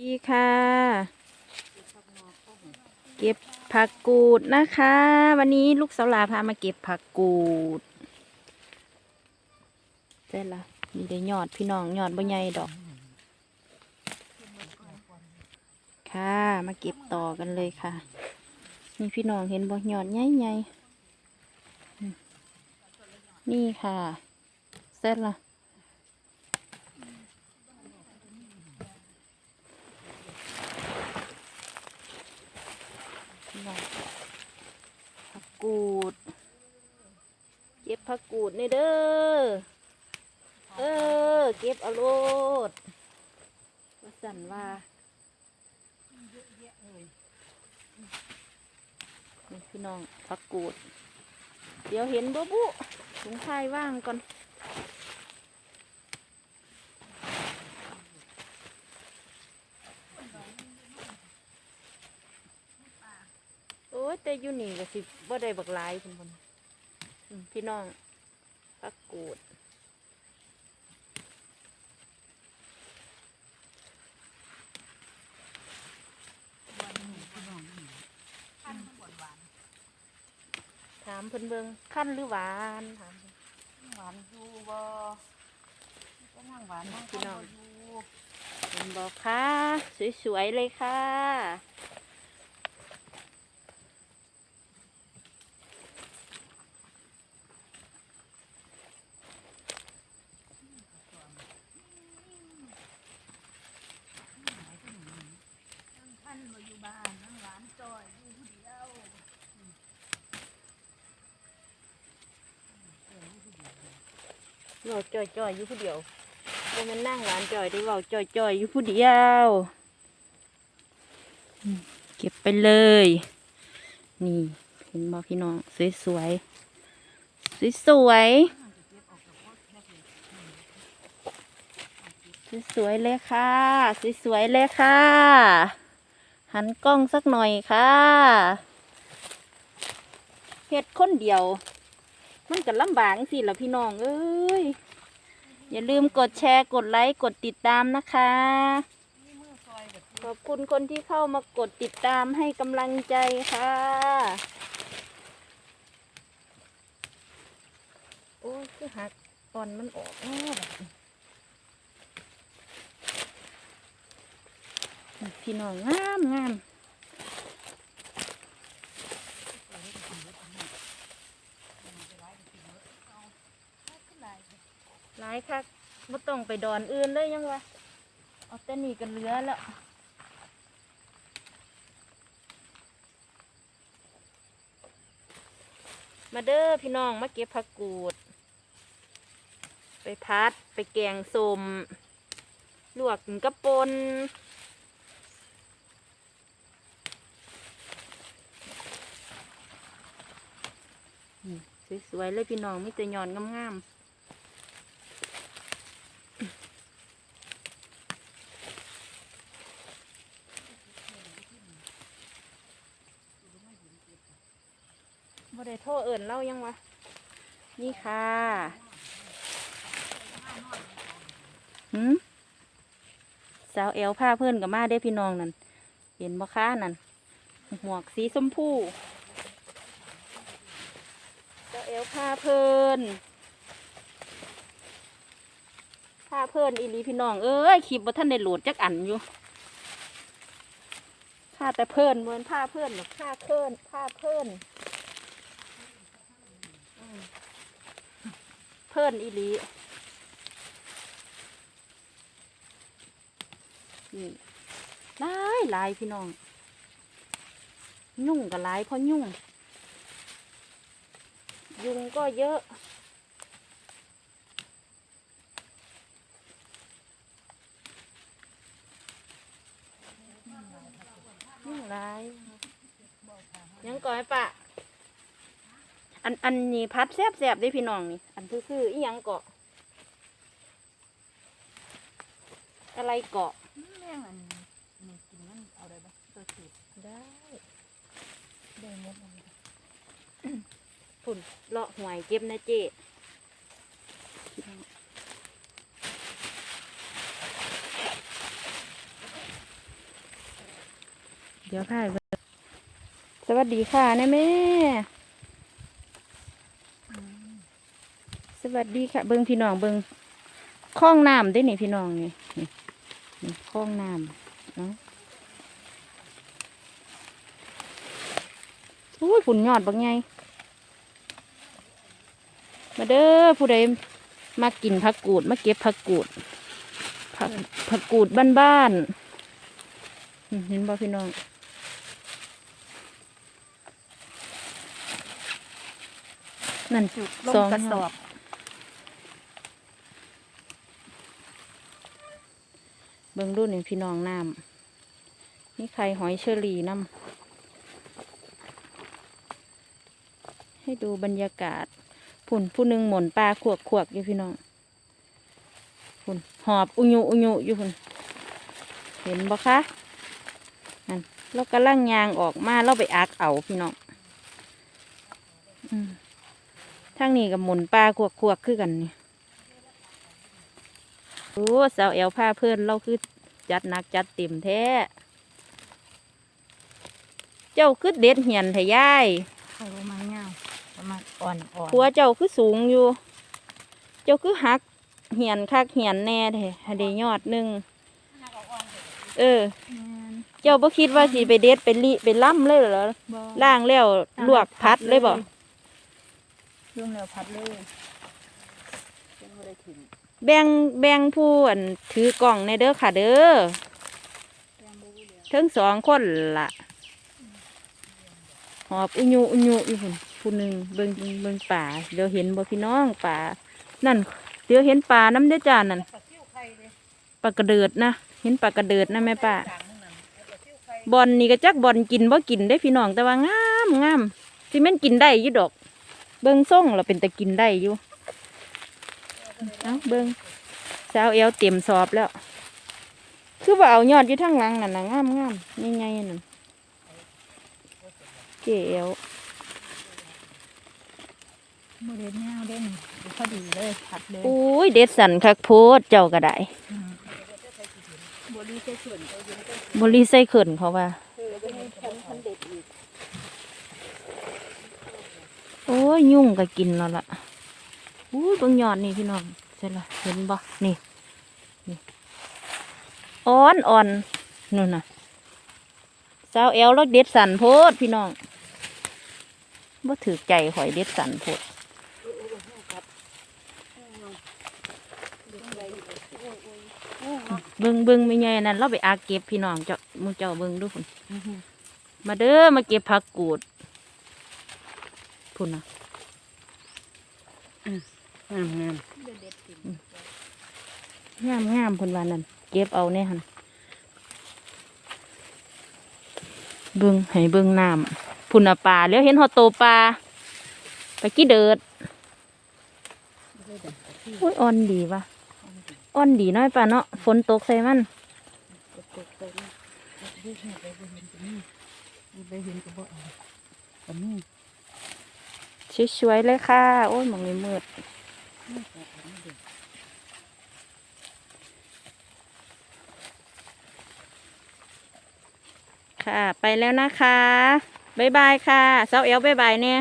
ดีค่ะ เก็บผักกูดนะคะ วันนี้ลูกสาวลาพามาเก็บผักกูดเสร็จละมีได้ยอดพี่น้องยอดบ่ใหญ่ดอก ค่ะมาเก็บต่อกันเลยค่ะ นี่พี่น้องเห็นบ่ยอดใหญ่ใหญ่ๆนี่ค่ะเสร็จละ น้องผักกูด เก็บผักกูดนี่เด้อ เออ เก็บเอาโลดว่าสั่นว่านี่พี่น้องผักกูด เดี๋ยวเห็นบุบุถุงพายว่างก่อน โอ้ยแต่อยู่นี่ก็สิบ่ได้บักหลายพุ่นพุ่นอืมพี่น้องพักกูดถามเพิ่นเบิงขั้นหรือหวานถามเพิ่นหวานอยู่บ่ก็นั่งหวานนั่งพี่น้องอยู่เพิ่นบอกค่ะ สวยๆเลยค่ะ ท่านมาอยู่บ้านนั่งหวานจอยอยู่ผู้เดียว เราจ่อยๆอยู่ผู้เดียวบ่แมันนั่งร้านจ่อยได้เว้าจ่อยๆอยู่ผู้เดียวเก็บไปเลย นี่เห็นบ่พี่น้องสวยๆสวยๆสวยเลยค่ะสวยๆเลยค่ะ หันกล้องสักหน่อยค่ะเฮ็ดคนเดียว มันก็ลำบากสิล่ะพี่น้องเอ้ยอย่าลืมกดแชร์กดไลค์กดติดตามนะคะ ขอบคุณคนที่เข้ามากดติดตามให้กำลังใจค่ะโอ้ยคือหักตอนมันออกแน่แบบพี่น้องงามงามหลายคักไม่ ต้องไปดอนอื่นเลยยังวะเอาแต่นี่กันเหลือแล้วมาเด้อพี่น้องมาเก็บผักกูด ไปพัดไปแกงสมลวกกระปนนี่สวยๆเลยพี่น้องมีแต่หยอนงามๆ ได้โทษเอิ่นเล่ายังวะ นี่ค่ะหืมสาวเอลผ้าเพื่อนกับมาได้พี่น้องนั่น เห็นบ่ค้านั่น หมวกสีชมพูสาวเอลผ้าเพื่อนผ้าเพื่อนอีลีพี่น้อง เอ้ยคลิปบ่าท่านได้โหลดจักอันอยู่ผ้าแต่เพื่อนเหมือนผ้าเพื่อนหรอผ้าเพื่อนผ้าเพื่อนอืม เพื่นอีหลีนี่หลายลายพี่น้อง ยุ่งกับหลายเพราะยุ่ง ยุงก็เยอะยุ่งหลายยังก่อยปะอันอันนี้พัดแซบแซบได้พี่น้องนี่ คือคืออีหยังเกาะ อะไรเกาะแม่งอันนี่กินมันเอาได้ปะตัวสีได้ได้หมดเลยผุ่นเลาะหวยเก็บนะเจ๊ดี๋ยวพายเบิ่งสวัสดีค่ะนะแม่ ส วัสดีค่ะ เบิ้งพี่น้องเบิ้งคลองน้ำได้นี่พี่น้องนี่นี่คลองน้ำเนาะอุ้ยผุนยอดบางไงมาเด้อผู้ใดมากินผักกูดมาเก็บผักกูดผักผักกูดบ้านๆอืมเห็นบ่พี่น้องนั่นสองกระสอบ เบิ่งดูนี่พี่น้องน้ำนี่ไข่หอยเชอรี่น้ำให้ดูบรรยากาศผุ่นผู้หนึ่งหมุนปลาขวกขวกอยู่พี่น้องผุ่นหอบอุยุอุยุอยู่พุ่นเห็นบ่คะนั่นเรากำลังยางออกมาเราไปอักเอาพี่น้องอืมทางนี้กับหมุนปลาขวกขวกคือกันนี่ โอ้สาวแอลผ้าเพื่อนเราคือจัดหนักจัดเต็มแท้ เจ้าคือเด็ดเหียนแท้ยายไข่ประมาณเงาประมาณอ่อนอ่อนผัวเจ้าคือสูงอยู่ เจ้าคือหักเหียนคักเหียนแน่แท้ให้ได้ยอดหนึ่งเออ เจ้าบ่คิดว่าสิไปเด็ดไปลิไปล่ำเลยเหรอล่างแล้วลวกพัดเลยบ่ลวกแล้วพัดเลย แบ่งแบ่งผู้อันถือกล่องในเด้อค่ะเด้อทั้งสองคนล่ะหอบอุญุอุญุอยู่พุ่นผู้หนึ่งเบิ่งเบิ่งป่าเดี๋ยวเห็นบ่พี่น้องป่านั่น เดี๋ยวเห็นป่าน้ำเด้อจ้านั่นปลากระเดิดนะเห็นปลากระเดิดนะแม่ป้าบอลนี่ก็จักบอลกินบ่กินได้พี่น้องแต่ว่างามงามที่แม่นกินได้อยู่ดอก เบิ่งส่งเราเป็นแต่กินได้อยู่ เอาเบิ่งสาวเอวเต็มสอบแล้ว คือว่าเอายอดอยู่ทั้งหลังนั่นนะงามงามนี่ไงนั่นเจ๋วโมเดลเงาได้นี่พอดีเลยพัดเลยอุ้ยเด็ดสันคักโพดเจ้าก็ได้บริเส่วนเขาเย็นก็บริใส่เขินเขาว่าโอ้ยยุ่งก็กินแล้วล่ะ อุ้ยเบางยอดนี่พี่น้องเสร็จละเห็นบ่นี่นี่อ่อนอ่อนนู่นน่ะสาวแอลแล้วเด็ดสันโพดพี่น้องบ่ถือใจข่อยเด็ดสันโพดเบิ่งเบิ่งไม่ไงนั่นเราไปอาเก็บพี่น้องเจ้าหมูเจ้าเบิ่งดูพุ่นมาเด้อมาเก็บผักกูดพุ่นนะ งามงามงามงามพนวานั่นเก็บเอาเนี่ยหันเบิ่งให้เบิ่งน้ำพุ่นน่ะปลาแล้วเห็นหอโตปลาไปกี้เดิดอุ้ยอ่อนดีวะอ่อนดีน้อยป่ะเนาะฝนตกใส่มันไปเห็นกระบอกอันนี้สวยๆเลยค่ะ โอ้ยมองนี้มืด ค่ะ ไปแล้วนะคะ บ๊ายบายค่ะเสาเอลบ๊ายบายเนี่ย